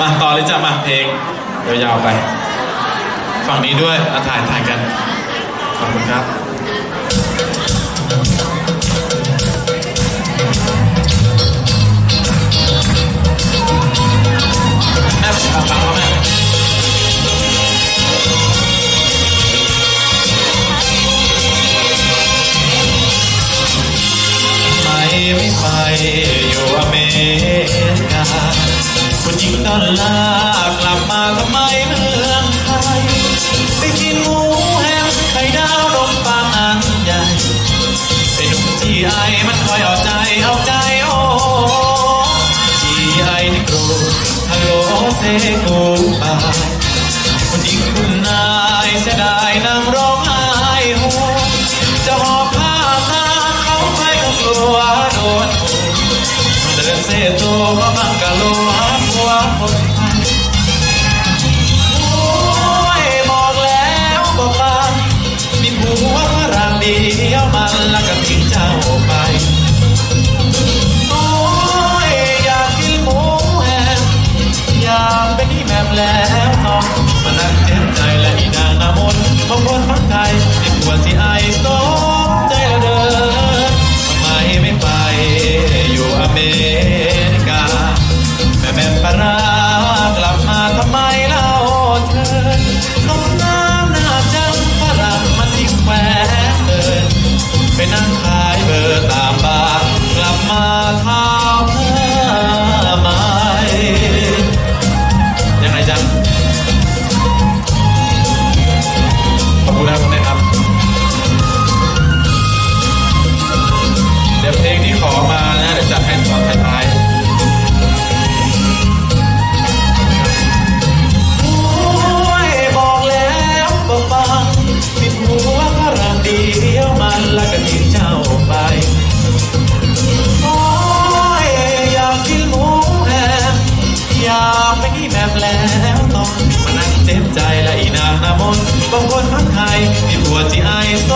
มาต่อเลยจ้ะมาเพลงยาวๆไป ฝั่งนี้ด้วยอาถ่ายถ่ายกัน ขอบคุณครับแม่ฟังฟังแม่ไม่ไม่ไปอยู่อเมริ คุณหญิงดอลลาร์กลับมาทำไมเมืองไทยไปกินหมูแฮมไข่ดาวลมปางอันใหญ่เป็นหนุ่มที่ไอมันคอยเอาใจเอาใจโอ้ที่ไอนี่โกรธฮัลโหลเซกูบายคนยิ่งคุณนา ผั แม่แม่ปลาร้ากลับมาทำไมเล่าเธอสมน้ำหน้าจังฝรั่งมันทิ้งแหวนเดินไปนั่งขายเบอร์ตามบาร์กลับมาเท้าผ้าไหมยังไงจังขอบคุณนะคุณนะครับ เดี๋ยวเพลงที่ขอมานะเดี๋ยวจัดให้ตอนท้าย บางคนพักไทยมีผัวที่ไอายโซ